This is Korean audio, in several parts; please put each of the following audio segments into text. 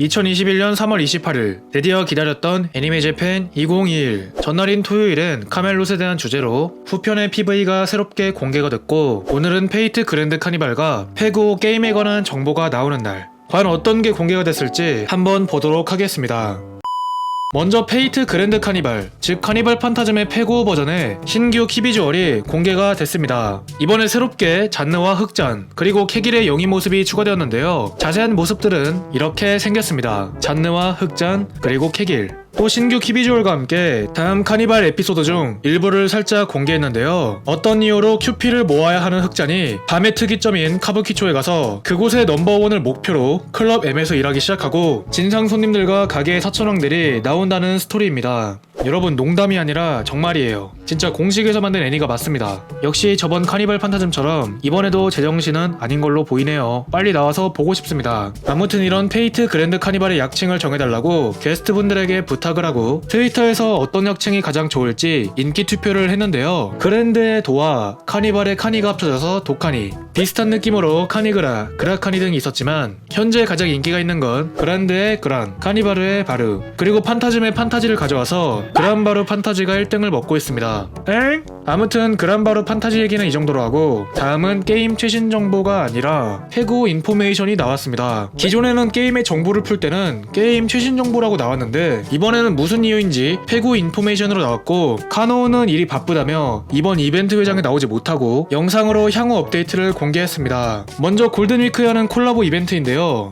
2021년 3월 28일 드디어 기다렸던 애니메 재팬 2021 전날인 토요일엔 카멜롯에 대한 주제로 후편의 PV가 새롭게 공개가 됐고 오늘은 페이트 그랜드 카니발과 페고 게임에 관한 정보가 나오는 날 과연 어떤 게 공개가 됐을지 한번 보도록 하겠습니다. 먼저 페이트 그랜드 카니발, 즉 카니발 판타즘의 페고 버전의 신규 키비주얼이 공개가 됐습니다. 이번에 새롭게 잔느와 흑잔, 그리고 케길의 영희 모습이 추가되었는데요. 자세한 모습들은 이렇게 생겼습니다. 잔느와 흑잔, 그리고 케길. 또 신규 키비주얼과 함께 다음 카니발 에피소드 중 일부를 살짝 공개했는데요. 어떤 이유로 큐피를 모아야 하는 흑잔이 밤의 특이점인 카부키초에 가서 그곳의 넘버원을 목표로 클럽 M에서 일하기 시작하고 진상 손님들과 가게의 사촌왕들이 나온다는 스토리입니다. 여러분 농담이 아니라 정말이에요. 진짜 공식에서 만든 애니가 맞습니다. 역시 저번 카니발 판타즘처럼 이번에도 제정신은 아닌 걸로 보이네요. 빨리 나와서 보고 싶습니다. 아무튼 이런 페이트 그랜드 카니발의 약칭을 정해달라고 게스트분들에게 부탁을 하고 트위터에서 어떤 약칭이 가장 좋을지 인기 투표를 했는데요. 그랜드의 도와 카니발의 카니가 합쳐져서 도카니 비슷한 느낌으로 카니그라, 그라카니 등이 있었지만 현재 가장 인기가 있는 건 그란드의 그란, 카니바르의 바르 그리고 판타즘의 판타지를 가져와서 그란바르 판타지가 1등을 먹고 있습니다. 엥? 아무튼 그란바르 판타지 얘기는 이 정도로 하고 다음은 게임 최신 정보가 아니라 페고 인포메이션이 나왔습니다. 기존에는 게임의 정보를 풀 때는 게임 최신 정보라고 나왔는데 이번에는 무슨 이유인지 페고 인포메이션으로 나왔고 카노우는 일이 바쁘다며 이번 이벤트 회장에 나오지 못하고 영상으로 향후 업데이트를 공개했습니다. 먼저 골든위크와는 콜라보 이벤트인데요.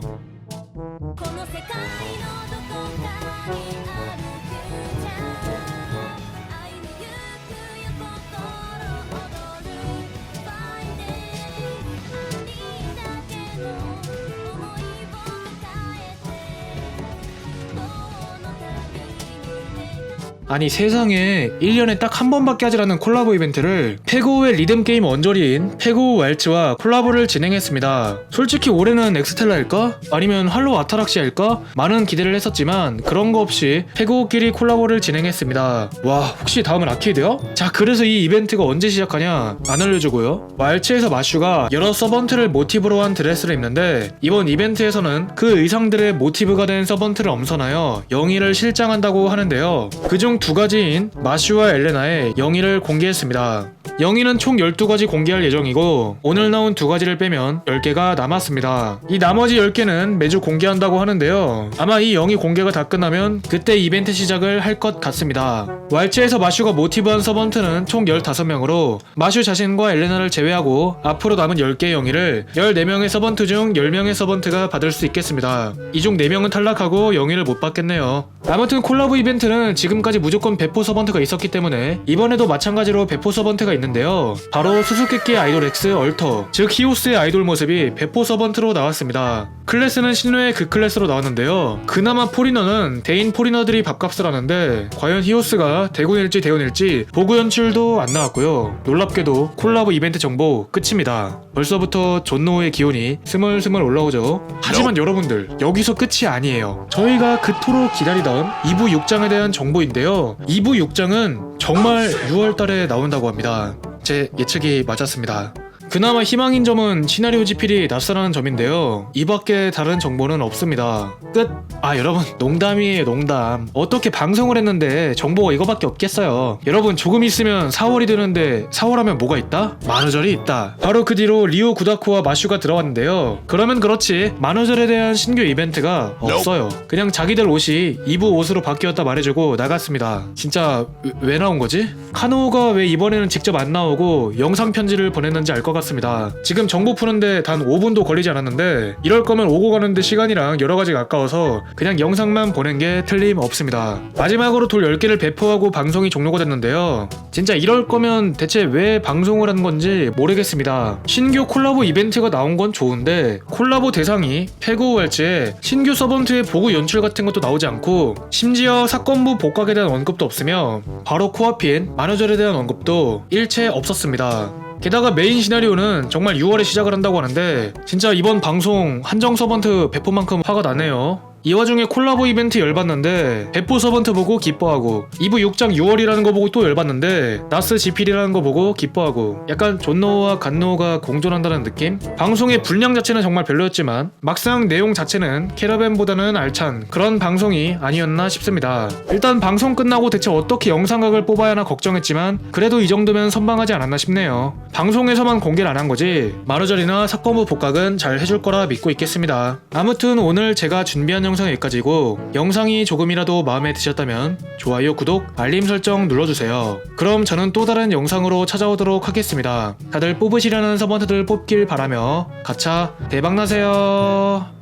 아니 세상에 1년에 딱 한 번밖에 하지 않는 콜라보 이벤트를 페고의 리듬 게임 원조리인 페고 왈츠와 콜라보를 진행했습니다. 솔직히 올해는 엑스텔라일까? 아니면 할로 아타락시아일까? 많은 기대를 했었지만 그런 거 없이 페고끼리 콜라보를 진행했습니다. 와 혹시 다음은 아케이드요? 자 그래서 이 이벤트가 언제 시작하냐? 안 알려주고요. 왈츠에서 마슈가 여러 서번트를 모티브로 한 드레스를 입는데 이번 이벤트에서는 그 의상들의 모티브가 된 서번트를 엄선하여 영희를 실장한다고 하는데요. 그중 두 가지인 마슈와 엘레나의 영희를 공개했습니다. 영희는 총 12가지 공개할 예정이고 오늘 나온 두 가지를 빼면 10개가 남았습니다. 이 나머지 10개는 매주 공개한다고 하는데요. 아마 이 영희 공개가 다 끝나면 그때 이벤트 시작을 할 것 같습니다. 왈츠에서 마슈가 모티브한 서번트는 총 15명으로 마슈 자신과 엘레나를 제외하고 앞으로 남은 10개의 영희를 14명의 서번트 중 10명의 서번트가 받을 수 있겠습니다. 이 중 4명은 탈락하고 영희를 못 받겠네요. 아무튼 콜라보 이벤트는 지금까지 무조건 배포 서번트가 있었기 때문에 이번에도 마찬가지로 배포 서번트가 있는 데요. 바로 수수께끼 아이돌 X 얼터, 즉 히오스의 아이돌 모습이 배포 서번트로 나왔습니다. 클래스는 신뢰의 그 클래스로 나왔는데요. 그나마 포리너는 대인 포리너들이 밥값을 하는데 과연 히오스가 대군일지 대운일지 보구 연출도 안 나왔고요. 놀랍게도 콜라보 이벤트 정보 끝입니다. 벌써부터 존노의 기온이 스물스물 올라오죠. 하지만 여러분들 여기서 끝이 아니에요. 저희가 그토록 기다리던 2부 6장에 대한 정보인데요. 2부 6장은 정말 6월 달에 나온다고 합니다. 제 예측이 맞았습니다. 그나마 희망인 점은 시나리오 지필이 낯설하는 점인데요. 이 밖에 다른 정보는 없습니다. 끝. 아 여러분 농담이에요 농담. 어떻게 방송을 했는데 정보가 이거밖에 없겠어요. 여러분 조금 있으면 4월이 되는데 4월하면 뭐가 있다? 만우절이 있다. 바로 그 뒤로 리오 구다쿠와 마슈가 들어왔는데요. 그러면 그렇지 만우절에 대한 신규 이벤트가 없어요. 그냥 자기들 옷이 2부 옷으로 바뀌었다 말해주고 나갔습니다. 진짜 왜, 왜 나온 거지? 카노가 왜 이번에는 직접 안 나오고 영상 편지를 보냈는지 알 것 같 습니다. 지금 정보 푸는데 단 5분도 걸리지 않았는데 이럴 거면 오고 가는데 시간이랑 여러 가지가 아까워서 그냥 영상만 보낸 게 틀림없습니다. 마지막으로 돌 10개를 배포하고 방송이 종료가 됐는데요. 진짜 이럴 거면 대체 왜 방송을 한 건지 모르겠습니다. 신규 콜라보 이벤트가 나온 건 좋은데 콜라보 대상이 페고 왈츠에 신규 서번트의 보고 연출 같은 것도 나오지 않고 심지어 사건부 복각에 대한 언급도 없으며 바로 코앞인 만우절에 대한 언급도 일체 없었습니다. 게다가 메인 시나리오는 정말 6월에 시작을 한다고 하는데 진짜 이번 방송 한정 서번트 배포만큼 화가 나네요. 이 와중에 콜라보 이벤트 열받는데 배포 서번트 보고 기뻐하고 2부 6장 6월이라는 거 보고 또 열받는데 나스 지필이라는 거 보고 기뻐하고 약간 존노우와 간노우가 공존한다는 느낌? 방송의 분량 자체는 정말 별로였지만 막상 내용 자체는 캐러밴보다는 알찬 그런 방송이 아니었나 싶습니다. 일단 방송 끝나고 대체 어떻게 영상각을 뽑아야 하나 걱정했지만 그래도 이 정도면 선방하지 않았나 싶네요. 방송에서만 공개를 안 한 거지 마루절이나 사건부 복각은 잘 해줄 거라 믿고 있겠습니다. 아무튼 오늘 제가 준비한 영상 여기까지고 영상이 조금이라도 마음에 드셨다면 좋아요, 구독, 알림 설정 눌러주세요. 그럼 저는 또 다른 영상으로 찾아오도록 하겠습니다. 다들 뽑으시려는 서번트들 뽑길 바라며 가차 대박나세요.